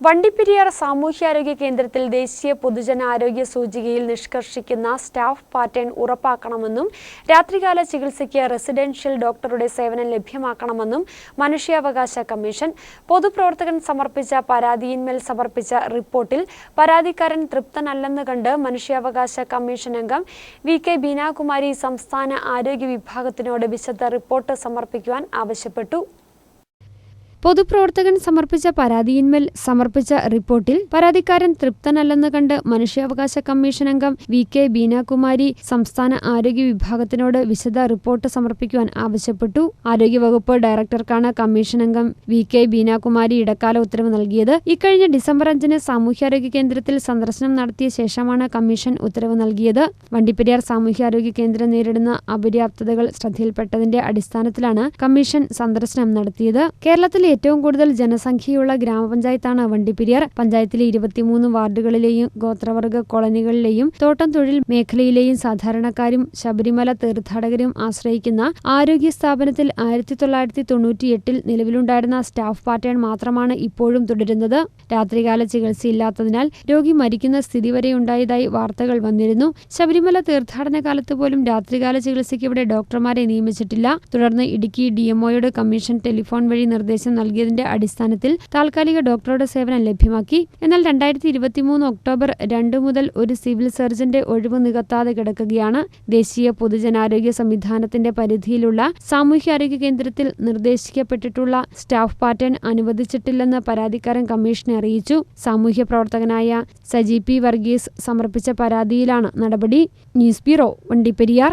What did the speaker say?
വണ്ടിപ്പെരിയാർ സാമൂഹ്യാരോഗ്യ കേന്ദ്രത്തിൽ ദേശീയ പൊതുജനാരോഗ്യ സൂചികയിൽ നിഷ്കർഷിക്കുന്ന സ്റ്റാഫ് പാറ്റേൺ ഉറപ്പാക്കണമെന്നും രാത്രികാല ചികിത്സയ്ക്ക് റെസിഡൻഷ്യൽ ഡോക്ടറുടെ സേവനം ലഭ്യമാക്കണമെന്നും മനുഷ്യാവകാശ കമ്മീഷൻ പൊതുപ്രവർത്തകൻ സമർപ്പിച്ച പരാതിയിന്മേൽ സമർപ്പിച്ച റിപ്പോർട്ടിൽ പരാതിക്കാരൻ തൃപ്തനല്ലെന്ന് കണ്ട് മനുഷ്യാവകാശ കമ്മീഷൻ അംഗം വി കെ ബീനാകുമാരി സംസ്ഥാന ആരോഗ്യ വിഭാഗത്തിനോട് വിശദ റിപ്പോർട്ട് സമർപ്പിക്കുവാൻ ആവശ്യപ്പെട്ടു. പൊതുപ്രവർത്തകൻ സമർപ്പിച്ച പരാതിയിന്മേൽ സമർപ്പിച്ച റിപ്പോർട്ടിൽ പരാതിക്കാരൻ തൃപ്തനല്ലെന്ന് കണ്ട് മനുഷ്യാവകാശ കമ്മീഷൻ അംഗം വി കെ ബീനാകുമാരി സംസ്ഥാന ആരോഗ്യ വിഭാഗത്തിനോട് വിശദ റിപ്പോർട്ട് സമർപ്പിക്കുവാൻ ആവശ്യപ്പെട്ടു. ആരോഗ്യവകുപ്പ് ഡയറക്ടർക്കാണ് കമ്മീഷൻ അംഗം വി കെ ബീനാകുമാരി ഇടക്കാല ഉത്തരവ് നൽകിയത്. ഇക്കഴിഞ്ഞ ഡിസംബർ അഞ്ചിന് സാമൂഹ്യാരോഗ്യ കേന്ദ്രത്തിൽ സന്ദർശനം നടത്തിയ ശേഷമാണ് കമ്മീഷൻ ഉത്തരവ് നൽകിയത്. വണ്ടിപ്പെരിയാർ സാമൂഹ്യാരോഗ്യ കേന്ദ്രം നേരിടുന്ന അപര്യാപ്തതകൾ ശ്രദ്ധയിൽപ്പെട്ടതിന്റെ അടിസ്ഥാനത്തിലാണ് കമ്മീഷൻ സന്ദർശനം നടത്തിയത്. കേരളത്തിൽ ഏറ്റവും കൂടുതൽ ജനസംഖ്യയുള്ള ഗ്രാമപഞ്ചായത്താണ് വണ്ടിപ്പെരിയാർ. പഞ്ചായത്തിലെ ഇരുപത്തിമൂന്ന് വാർഡുകളിലെയും ഗോത്രവർഗ കോളനികളിലെയും തോട്ടം തൊഴിൽ മേഖലയിലെയും സാധാരണക്കാരും ശബരിമല തീർത്ഥാടകരും ആശ്രയിക്കുന്ന ആരോഗ്യ സ്ഥാപനത്തിൽ ആയിരത്തി തൊള്ളായിരത്തി തൊണ്ണൂറ്റിയെട്ടിൽ നിലവിലുണ്ടായിരുന്ന സ്റ്റാഫ് പാറ്റേൺ മാത്രമാണ് ഇപ്പോഴും തുടരുന്നത്. രാത്രികാല ചികിത്സയില്ലാത്തതിനാൽ രോഗി മരിക്കുന്ന സ്ഥിതി വരെ ഉണ്ടായതായി വാർത്തകൾ വന്നിരുന്നു. ശബരിമല തീർത്ഥാടന കാലത്ത് പോലും രാത്രികാല ചികിത്സയ്ക്ക് ഇവിടെ ഡോക്ടർമാരെ നിയമിച്ചിട്ടില്ല. തുടർന്ന് ഇടുക്കി ഡിഎംഒയുടെ കമ്മീഷൻ ടെലിഫോൺ വഴി നിർദ്ദേശം നൽകിയതിന്റെ അടിസ്ഥാനത്തിൽ താൽക്കാലിക ഡോക്ടറുടെ സേവനം ലഭ്യമാക്കി. എന്നാൽ രണ്ടായിരത്തി ഇരുപത്തിമൂന്ന് ഒക്ടോബർ രണ്ട് മുതൽ ഒരു സിവിൽ സർജന്റെ ഒഴിവ് നികത്താതെ കിടക്കുകയാണ്. ദേശീയ പൊതുജനാരോഗ്യ സംവിധാനത്തിന്റെ പരിധിയിലുള്ള സാമൂഹ്യാരോഗ്യ കേന്ദ്രത്തിൽ നിർദ്ദേശിക്കപ്പെട്ടിട്ടുള്ള സ്റ്റാഫ് പാറ്റേൺ അനുവദിച്ചിട്ടില്ലെന്ന് പരാതിക്കാരൻ കമ്മീഷനെ അറിയിച്ചു. സാമൂഹ്യ പ്രവർത്തകനായ സജി പി വർഗീസ് സമർപ്പിച്ച പരാതിയിലാണ് നടപടി. News bureau Vandiperiyar.